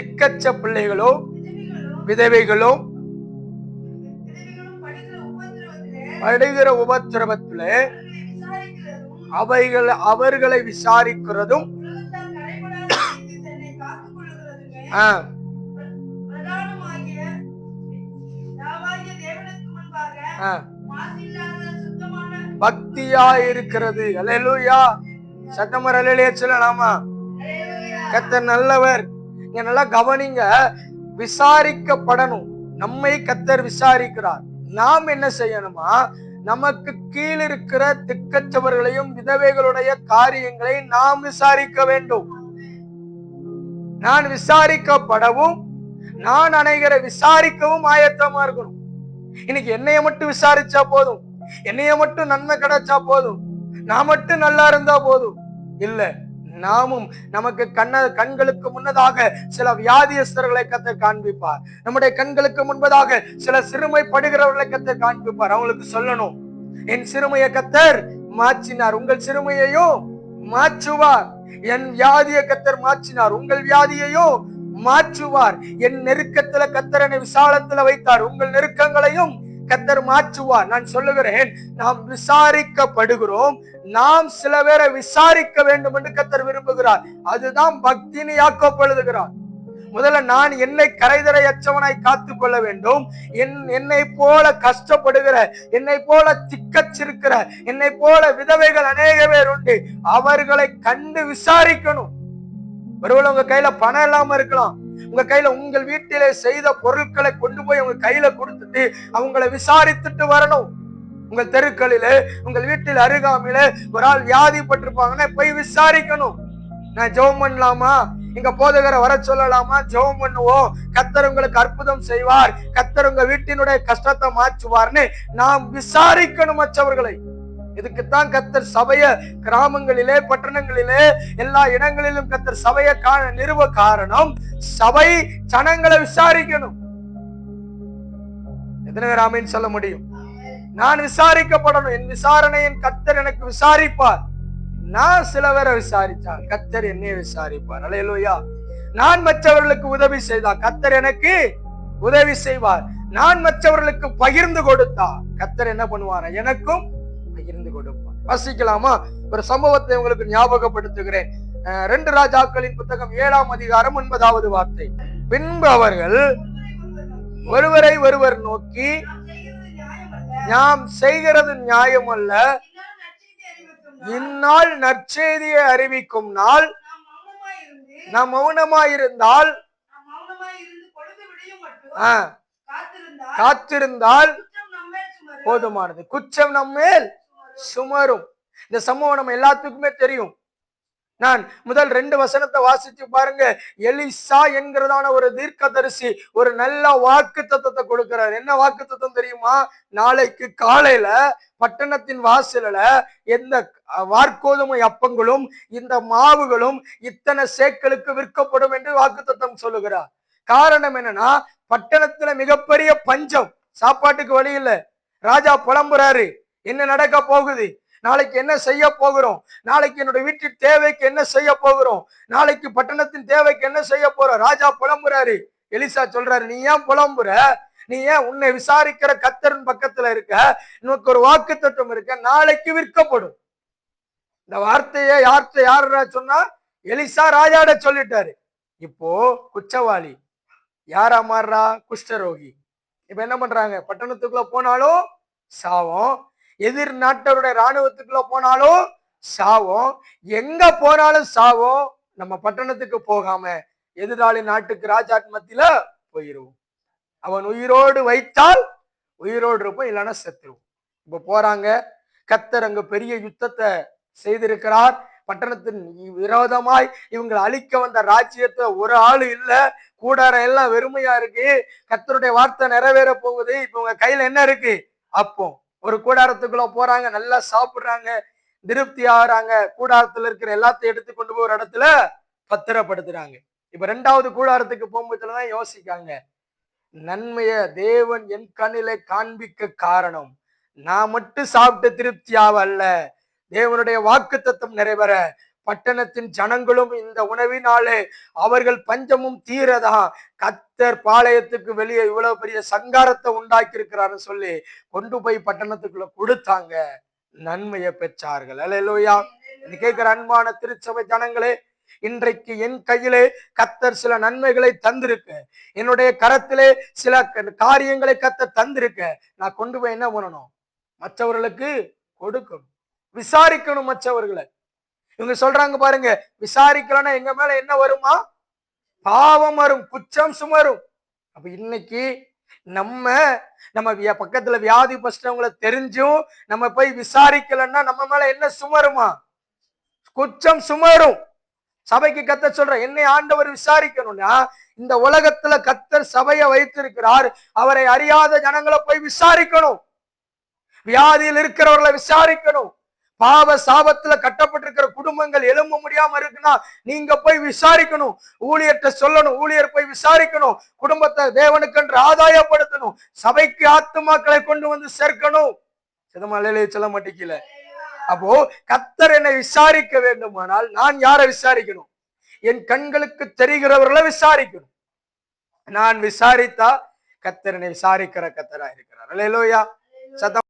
திக்கச்ச பிள்ளைகளோ விதவைகளோ படுகிற உபத்திரவத்துல அவைகள் அவர்களை விசாரிக்கிறதும் பக்தியா இருக்கிறது அலையலூயா. சத்தமர் அல்லேலூயா சொல்லலாமா? கத்த நல்லவர். இங்க நல்லா கவனிங்க? விசாரிக்கப்படணும். நம்மை கத்தர் விசாரிக்கிறார். நாம் என்ன செய்யணுமா? நமக்கு கீழ் இருக்கிற திக்கச்சவர்களையும் விதவைகளுடைய காரியங்களை நாம் விசாரிக்க வேண்டும். நான் விசாரிக்கப்படவும் நான் அணைகிற விசாரிக்கவும் ஆயத்தமா இருக்கணும். இன்னைக்கு என்னைய மட்டும் விசாரிச்சா போதும். என்னைய மட்டும் நன்மை கிடைச்சா போதும். நான் மட்டும் நல்லா இருந்தா போதும். இல்லை. நாமும் நமக்கு கண்ண கண்களுக்கு முன்னதாக சில வியாதியஸ்தர்களை கத்த காண்பிப்பார். நம்முடைய கண்களுக்கு முன்பதாக சில சிறுமைப்படுகிறவர்களை கத்த காண்பிப்பார். அவங்களுக்கு சொல்லணும். என் சிறுமையை கத்தர் மாற்றினார். உங்கள் சிறுமையையும் மாற்றுவார். என் வியாதியை கத்தர் மாற்றினார். உங்கள் வியாதியையும் மாற்றுவார். என் நெருக்கத்துல கத்தரனை விசாலத்துல வைத்தார். உங்கள் நெருக்கங்களையும் கத்தர் மாற்றுவார். நான் சொல்லுகிறேன் நாம் விசாரிக்கப்படுகிறோம். நாம் சில பேரை விசாரிக்க வேண்டும் என்று கத்தர் விரும்புகிறார். அதுதான் பக்தினி ஆக்கப்படுகிறார் முதல்ல நான் என்னை கரைதரை அச்சவனாய் காத்து கொள்ள வேண்டும். என் என்னை போல கஷ்டப்படுகிற என்னை போல திக்கச்சிருக்கிற என்னை போல விதவைகள் அநேக பேர் உண்டு. அவர்களை கண்டு விசாரிக்கணும். ஒருவேளை உங்க கையில பணம் இல்லாம இருக்கலாம். உங்க கையில உங்கள் வீட்டிலே செய்த பொருட்களை கொண்டு போய் உங்க கையில கொடுத்துட்டு அவங்கள விசாரித்துட்டு வரணும். உங்கள் தெருக்களிலே உங்கள் வீட்டில் அருகாமையில ஒரு ஆள் வியாதிப்பட்டிருப்பாங்கன்னா போய் விசாரிக்கணும். நான் ஜெபம் பண்ணலாமா? இங்க போதகரை வர சொல்லலாமா? ஜெபம் பண்ணுவோம். கத்தர் உங்களுக்கு அற்புதம் செய்வார். கத்தர் உங்க வீட்டினுடைய கஷ்டத்தை மாற்றுவார்னு நாம் விசாரிக்கணும் மற்றவர்களை. இதுக்குத்தான் கத்தர் சபைய கிராமங்களிலே பட்டணங்களிலே எல்லா இடங்களிலும் கத்தர் சபைய நிறுவ காரணம் சபை ஜனங்களை விசாரிக்கணும். எத்தனை பேர் ஆமீன் சொல்ல முடியும்? நான் விசாரிக்கப்படணும். என் விசாரணையின் கத்தர் எனக்கு விசாரிப்பார். நான் சில பேரை விசாரித்தால் கத்தர் என்னை விசாரிப்பார். அலையலோயா. நான் மற்றவர்களுக்கு உதவி செய்தால் கத்தர் எனக்கு உதவி செய்வார். நான் மற்றவர்களுக்கு பகிர்ந்து கொடுத்தா கத்தர் என்ன பண்ணுவார்? எனக்கும் பகிர்ந்து கொடுப்பார் வசிக்கலாமா? ஒரு சம்பவத்தை உங்களுக்கு ஞாபகப்படுத்துகிறேன். ரெண்டு ராஜாக்களின் புத்தகம் ஏழாம் அதிகாரம் ஒன்பதாவது வார்த்தை. பின்பு அவர்கள் ஒருவரை ஒருவர் நோக்கி நாம் செய்கிறது நியாயம் அல்ல இந்நாள் நற்செய்தியை அறிவிக்கும் நாள். நாம் மௌனமாயிருந்தால் காத்திருந்தால் போதுமானது. குற்றம் நம்மேல் சுமரும். இந்த சம்பவம் நம்ம எல்லாத்துக்குமே தெரியும். நான் முதல் ரெண்டு வசனத்தை வாசிச்சு பாருங்க. எலிசா என்கிறதான ஒரு தீர்க்கதரிசி ஒரு நல்ல வாக்கு தத்துவத்தை கொடுக்கிறார். என்ன வாக்கு தத்துவம் தெரியுமா? நாளைக்கு காலையில பட்டணத்தின் வாசல்ல எந்த அஹ், வார்கோதுமை அப்பங்களும் இந்த மாவுகளும் இத்தனை சேக்களுக்கு விற்கப்படும் என்று வாக்கு தத்துவம் சொல்லுகிறார். காரணம் என்னன்னா பட்டணத்துல மிகப்பெரிய பஞ்சம். சாப்பாட்டுக்கு வழி இல்லை. ராஜா புலம்புறாரு. என்ன நடக்க போகுது? நாளைக்கு என்ன செய்ய போகிறோம்? நாளைக்கு என்னோட வீட்டின் தேவைக்கு என்ன செய்ய போகிறோம்? நாளைக்கு பட்டணத்தின் தேவைக்கு என்ன செய்ய போறோம்? ராஜா புலம்புறாரு. எலிசா சொல்றாரு நீ ஏன் புலம்புற? நீ ஏன் உன்னை விசாரிக்கிற கத்தரின் பக்கத்துல இருக்க? உனக்கு ஒரு வாக்கு தத்துவம் இருக்க. நாளைக்கு விற்கப்படும். இந்த வார்த்தையை யார்கிட்ட யார சொன்னா? எலிசா ராஜாட சொல்லிட்டாரு. இப்போ குச்சவாளி யாரா மாறுறா? குஷ்டரோகி. இப்ப என்ன பண்றாங்க? பட்டணத்துக்குள்ள போனாலும் சாவம் எதிர் நாட்டருடைய ராணுவத்துக்குள்ள போனாலும் சாவோம். எங்க போனாலும் சாவோம். நம்ம பட்டணத்துக்கு போகாம எதிராளி நாட்டுக்கு ராஜாட் மத்தியில போயிருவோம். அவன் உயிரோடு வைத்தால் உயிரோடு இருப்போம் இல்லைன்னா செத்துருவோம். இப்ப போறாங்க. கத்தர் அங்க பெரிய யுத்தத்தை செய்திருக்கிறார். பட்டணத்தின் விரோதமாய் இவங்களை அழிக்க வந்த ராஜ்யத்தை ஒரு ஆளு இல்ல. கூடாரம் எல்லாம் வெறுமையா இருக்கு. கத்தருடைய வார்த்தை நிறைவேற போகுது. இப்ப உங்க கையில என்ன இருக்கு? அப்போ ஒரு கூடாரத்துக்குள்ள போறாங்க நல்லா சாப்பிடுறாங்க திருப்தி ஆகுறாங்க. கூடாரத்துல இருக்கிற எல்லாத்தையும் எடுத்து கொண்டு போய் ஒரு இடத்துல பத்திரப்படுத்துறாங்க. இப்ப ரெண்டாவது கூடாரத்துக்கு போகும்போதுலதான் யோசிக்காங்க. நன்மைய தேவன் என் கண்ணிலே காண்பிக்க காரணம். நான் மட்டும் சாப்பிட்டு திருப்தி ஆவல்ல. தேவனுடைய வாக்கு தத்துவம் நிறைவேற. பட்டணத்தின் ஜனங்களும் இந்த உணவினாலே அவர்கள் பஞ்சமும் தீரதா? கத்தர் பாளையத்துக்கு வெளியே இவ்வளவு பெரிய சங்காரத்தை உண்டாக்கி இருக்கிறாருன்னு சொல்லி கொண்டு போய் பட்டணத்துக்குள்ள கொடுத்தாங்க. நன்மையை பெற்றார்கள். அல்ல கேட்கிற அன்பான திருச்சபை ஜனங்களே இன்றைக்கு என் கையிலே கத்தர் சில நன்மைகளை தந்திருக்க. என்னுடைய கரத்திலே சில காரியங்களை கத்தர் தந்திருக்க. நான் கொண்டு போய் என்ன பண்ணணும்? மற்றவர்களுக்கு கொடுக்கணும். விசாரிக்கணும் மற்றவர்களை. இவங்க சொல்றாங்க பாருங்க விசாரிக்கலன்னா எங்க மேல என்ன வருமா? பாவம் வரும் குற்றம் சுமரும். அப்ப இன்னைக்கு நம்ம நம்ம பக்கத்துல வியாதி பஸ்டவங்களை தெரிஞ்சும் நம்ம போய் விசாரிக்கலன்னா நம்ம மேல என்ன சுமருமா? குற்றம் சுமரும். சபைக்கு கத்த சொல்ற என்னை ஆண்டவர் விசாரிக்கணும்னா இந்த உலகத்துல கத்தர் சபையை வைத்திருக்கிறார். அவரை அறியாத ஜனங்களை போய் விசாரிக்கணும். வியாதியில் இருக்கிறவர்களை விசாரிக்கணும். பாவ சாபத்துல கட்டப்பட்டிருக்கிற குடும்பங்கள் எழும்ப முடியாம இருக்குன்னா நீங்க போய் விசாரிக்கணும். ஊழியர்கிட்ட சொல்லணும். ஊழியர் போய் விசாரிக்கணும். குடும்பத்தை தேவனுக்கென்று ஆதாயப்படுத்தணும். சபைக்கு ஆத்துமாக்களை கொண்டு வந்து சேர்க்கணும். சிதமலையிலே சொல்ல மாட்டேங்கல? அப்போ கத்தர் என்னை விசாரிக்க வேண்டுமானால் நான் யாரை விசாரிக்கணும்? என் கண்களுக்கு தெரிகிறவர்களை விசாரிக்கணும். நான் விசாரித்தா கத்தரனை விசாரிக்கிற கத்தரா இருக்கிறார் அல்லேலூயா சத்தம்